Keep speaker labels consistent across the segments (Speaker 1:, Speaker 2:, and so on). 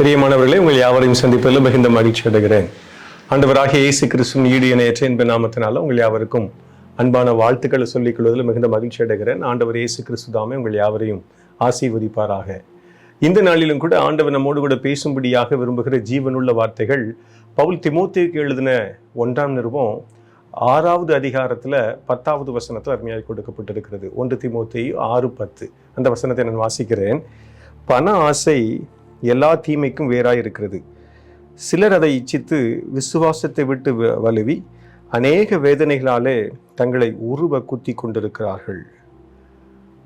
Speaker 1: பிரியமானவர்களே உங்கள் யாவரையும் சந்திப்பதில் மிகுந்த மகிழ்ச்சி அடைகிறேன். ஆண்டவராக இயேசு கிறிஸ்துவின் ஈடு என ஏற்ற என்ப நாமத்தினால உங்கள் யாவருக்கும் அன்பான வாழ்த்துக்களை சொல்லிக் கொள்வதில் மிகுந்த மகிழ்ச்சி அடைகிறேன். ஆண்டவர் இயேசு கிறிஸ்து தாமே உங்கள் யாவரையும் ஆசீர்வதிப்பாராக. இந்த நாளிலும் கூட ஆண்டவர் நம்மோடு கூட பேசும்படியாக விரும்புகிற ஜீவனுள்ள வார்த்தைகள் பவுல் திமோத்தேயுக்கு எழுதின ஒன்றாம் நிறுவம் ஆறாவது அதிகாரத்தில் பத்தாவது வசனத்தில் அருமையாக கொடுக்கப்பட்டிருக்கிறது. ஒன்று திமோத்தேயு ஆறு பத்து. அந்த வசனத்தை நான் வாசிக்கிறேன். பண ஆசை எல்லா தீமைக்கும் வேறாய் இருக்கிறது சிலர் அதை இச்சித்து விசுவாசத்தை விட்டு வ- வலுவி அநேக வேதனைகளாலே தங்களை உருவ குத்தி கொண்டிருக்கிறார்கள்.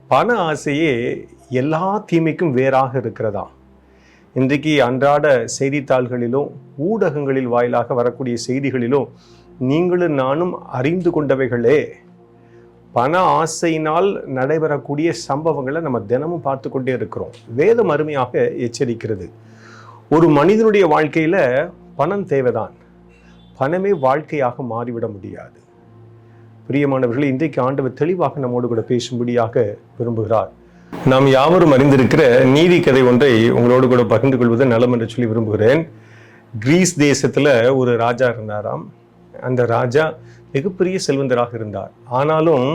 Speaker 1: பண ஆசையே எல்லா தீமைக்கும் வேறாக இருக்கிறதா இன்றைக்கு அன்றாட செய்தித்தாள்களிலும் ஊடகங்களில் வாயிலாக வரக்கூடிய செய்திகளிலும் நீங்களும் நானும் அறிந்து கொண்டவைகளே. பண ஆசையினால் நடைபெறக்கூடிய சம்பவங்களை நம்ம தினமும் பார்த்து கொண்டே இருக்கிறோம். வேதம் அருமையாக எச்சரிக்கிறது. ஒரு மனிதனுடைய வாழ்க்கையில பணம் தேவைதான். பணமே வாழ்க்கையாக மாறிவிட முடியாது. பிரியமானவர்களே இன்றைக்கு ஆண்டவர் தெளிவாக நம்மோடு கூட பேசும்படியாக விரும்புகிறார். நாம் யாவரும் அறிந்திருக்கிற நீதி கதை ஒன்றை உங்களோடு கூட பகிர்ந்து கொள்வது நலம் என்று சொல்லி விரும்புகிறேன். கிரீஸ் தேசத்துல ஒரு ராஜா இருந்தாராம். அந்த ராஜா மிகப்பெரிய செல்வந்தராக இருந்தார். ஆனாலும்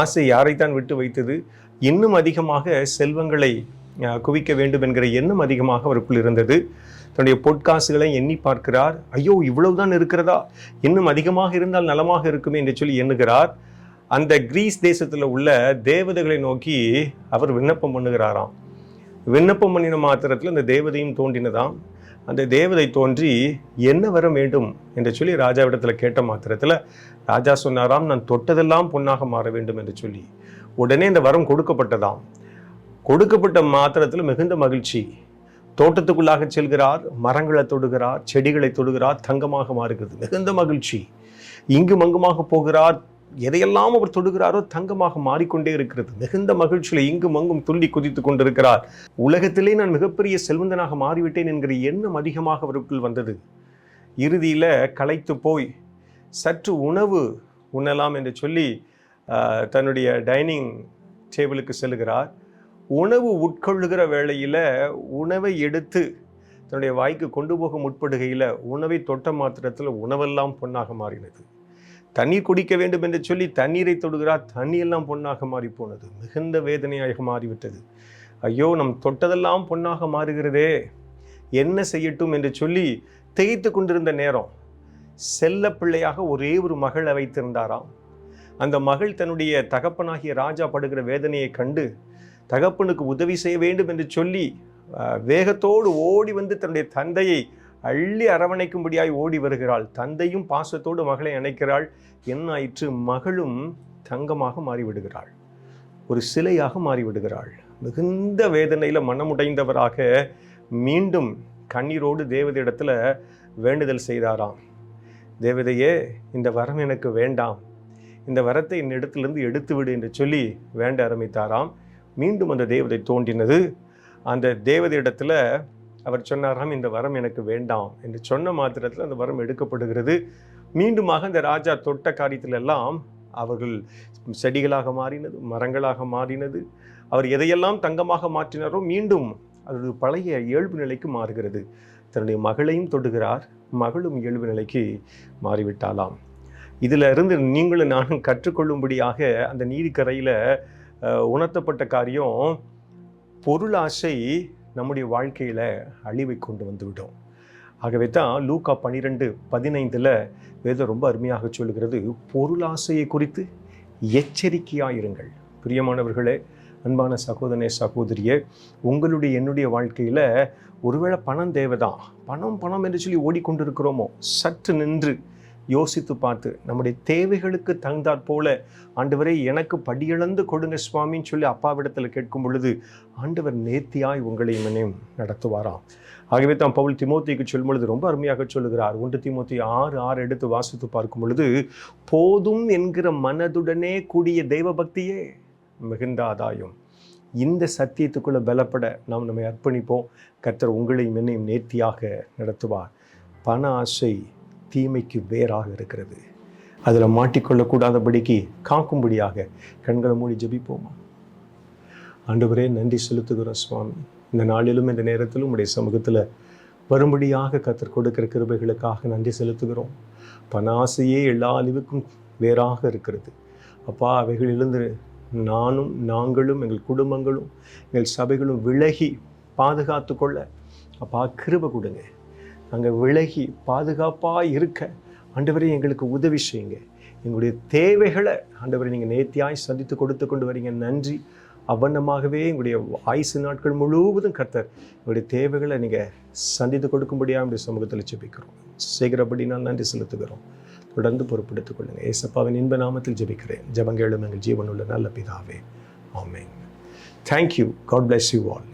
Speaker 1: ஆசை யாரைத்தான் விட்டு வைத்தது? இன்னும் அதிகமாக செல்வங்களை குவிக்க வேண்டும் என்கிற எண்ணம் அதிகமாக அவருக்குள் இருந்தது. தன்னுடைய பொட்காசுகளை எண்ணி பார்க்கிறார். ஐயோ இவ்வளவுதான் இருக்கிறதா? இன்னும் அதிகமாக இருந்தால் நலமாக இருக்குமே என்று சொல்லி எண்ணுகிறார். அந்த கிரீஸ் தேசத்தில் உள்ள தேவதைகளை நோக்கி அவர் விண்ணப்பம் பண்ணுகிறாராம். விண்ணப்பம் பண்ணின மாத்திரத்தில் அந்த தேவதையும் தோன்றினதாம். அந்த தேவதை தோன்றி என்ன வர வேண்டும்? என்று சொல்லி ராஜாவிடத்தில் கேட்ட மாத்திரத்தில் ராஜா சொன்னாராம் நான் தொட்டதெல்லாம் பொன்னாக மாற வேண்டும் என்று சொல்லி உடனே இந்த வரம் கொடுக்கப்பட்டதாம். கொடுக்கப்பட்ட மாத்திரத்தில் மிகுந்த மகிழ்ச்சி. தோட்டத்துக்குள்ளாக செல்கிறார் மரங்களை தொடுகிறார் செடிகளை தொடுகிறார் தங்கமாக மாறுகிறது. மிகுந்த மகிழ்ச்சி. இங்கும் அங்குமாக போகிறார் எதையெல்லாம் அவர் தொடுகிறாரோ தங்கமாக மாறிக்கொண்டே இருக்கிறது. மிகுந்த மகிழ்ச்சியில் இங்கும் அங்கும் துள்ளி குதித்து கொண்டிருக்கிறார். உலகத்திலே நான் மிகப்பெரிய செல்வந்தனாக மாறிவிட்டேன் என்கிற எண்ணம் அதிகமாக அவருக்குள் வந்தது. இறுதியில் களைத்து போய் சற்று உணவு உண்ணலாம் என்று சொல்லி தன்னுடைய டைனிங் டேபிளுக்கு செல்கிறார் உணவு உட்கொள்ளுகிற வேளையில் உணவை எடுத்து தன்னுடைய வாய்க்கு கொண்டு போக முற்படுகையில் உணவை தொட்ட மாத்திரத்தில் உணவெல்லாம் பொன்னாக மாறினது. தண்ணீர் குடிக்க வேண்டும் என்று சொல்லி தண்ணீரை தொடுகிறார். தண்ணியெல்லாம் பொன்னாக மாறி போனது மிகுந்த வேதனையாக மாறிவிட்டது. ஐயோ நம் தொட்டதெல்லாம் பொன்னாக மாறுகிறதே. என்ன செய்யட்டும் என்று சொல்லி திகைத்து கொண்டிருந்த நேரம். செல்ல பிள்ளையாக ஒரே ஒரு மகளை வைத்திருந்தாராம் அந்த மகள் தன்னுடைய தகப்பனாகிய ராஜா படுகிற வேதனையை கண்டு தகப்பனுக்கு உதவி செய்ய வேண்டும் என்று சொல்லி வேகத்தோடு ஓடி வந்து தன்னுடைய தந்தையை அள்ளி அரவணைக்கும்படியாய் ஓடி வருகிறாள். தந்தையும் பாசத்தோடு மகளை அணைக்கிறாள். என்ன ஆயிற்று மகளும் தங்கமாக மாறிவிடுகிறாள். ஒரு சிலையாக மாறிவிடுகிறாள். மிகுந்த வேதனையில் மனமுடைந்தவராக மீண்டும் கண்ணீரோடு தேவதையிடத்தில் வேண்டுதல் செய்தாராம். தேவதையே இந்த வரம் எனக்கு வேண்டாம். இந்த வரத்தை என்னிடத்திலிருந்து எடுத்து விடு என்று சொல்லி வேண்ட ஆரம்பித்தாராம். மீண்டும் அந்த தேவதை தோன்றினது. அந்த தேவதையிடத்துல அவர் சொன்னாராம் இந்த வரம் எனக்கு வேண்டாம் என்று சொன்ன மாத்திரத்தில் அந்த வரம் எடுக்கப்படுகிறது. மீண்டுமாக அந்த ராஜா தொட்ட காரியத்தில் எல்லாம் அவர்கள் செடிகளாக மாறினது மரங்களாக மாறினது. அவர் எதையெல்லாம் தங்கமாக மாற்றினாரோ மீண்டும் அது பழைய இயல்பு நிலைக்கு மாறுகிறது. தன்னுடைய மகளையும் தொடுகிறார் மகளும் இயல்பு நிலைக்கு மாறிவிட்டாலாம். இதில் இருந்து நீங்களும் நானும் கற்றுக்கொள்ளும்படியாக அந்த நீதிக்கரையில் உணர்த்தப்பட்ட காரியம் பொருளாசை நம்முடைய வாழ்க்கையில் அழிவை கொண்டு வந்துவிடும். ஆகவே தான் லூக்கா பன்னிரெண்டு பதினைந்தில் வேதம் ரொம்ப அருமையாக சொல்லுகிறது பொருளாசையை குறித்து எச்சரிக்கையாயிருங்கள். பிரியமானவர்களே அன்பான சகோதரனே சகோதரியே உங்களுடைய என்னுடைய வாழ்க்கையில் ஒருவேளை பணம் தேவைதான். பணம் பணம் என்று சொல்லி ஓடிக்கொண்டிருக்கிறோமோ சற்று நின்று யோசித்து பார்த்து நம்முடைய தேவைகளுக்கு தகுந்தாற் போல ஆண்டவரை எனக்கு படியிழந்து கொடுங்க சுவாமின்னு சொல்லி அப்பாவிடத்தில் கேட்கும் பொழுது ஆண்டவர் நேர்த்தியாய் உங்களை மனையும் நடத்துவாராம். ஆகவே தான் பவுல் திமோத்திக்கு சொல்லும் பொழுது ரொம்ப அருமையாக சொல்லுகிறார். ஒன்று திமோத்தி ஆறு ஆறு எடுத்து வாசித்து பார்க்கும் பொழுது போதும் என்கிற மனதுடனே கூடிய தெய்வ பக்தியே மிகுந்த ஆதாயம் இந்த சத்தியத்துக்குள்ளே பலப்பட நாம் நம்மை அர்ப்பணிப்போம். கர்த்தர் உங்களையும் என்னையும் நேர்த்தியாக நடத்துவார். பண ஆசை தீமைக்கு வேறாக இருக்கிறது. அதில் மாட்டிக்கொள்ளக்கூடாதபடிக்கு காக்கும்படியாக கண்களை மூடி ஜபிப்போமா? ஆண்டவரே நன்றி செலுத்துகிறோம் சுவாமி. இந்த நாளிலும் இந்த நேரத்திலும் உடைய சமூகத்தில் வரும்படியாக கத்தர் கொடுக்கிற கிருபைகளுக்காக நன்றி செலுத்துகிறோம். பணாசையே எல்லா அழிவுக்கும் வேறாக இருக்கிறது. அப்பா அவைகளிலிருந்து நானும் நாங்களும் எங்கள் குடும்பங்களும் எங்கள் சபைகளும் விலகி பாதுகாத்து கொள்ள அப்பா கிருபை கொடுங்க. நாங்கள் விலகி பாதுகாப்பாக இருக்க ஆண்டவரே எங்களுக்கு உதவி செய்யுங்க. எங்களுடைய தேவைகளை ஆண்டவரை நீங்கள் நேர்த்தியாய் சந்தித்து கொடுத்து கொண்டு வரீங்க. நன்றி. அவ்வண்ணமாகவே எங்களுடைய ஆயுசு நாட்கள் முழுவதும் கர்த்தர் எங்களுடைய தேவைகளை நீங்கள் சந்தித்து கொடுக்கும்படியாக நம்முடைய சமூகத்தில் ஜெபிக்கிறோம். செய்கிறபடி நான் நன்றி செலுத்துகிறோம். தொடர்ந்து பொறுப்பெடுத்துக் கொள்ளுங்கள் ஏசப்பாவின் இன்ப நாமத்தில் ஜெபிக்கிறேன். ஜபங்கேளும் எங்கள் ஜீவனுள்ள நல்ல பிதாவே. ஆமென். Thank you God bless you all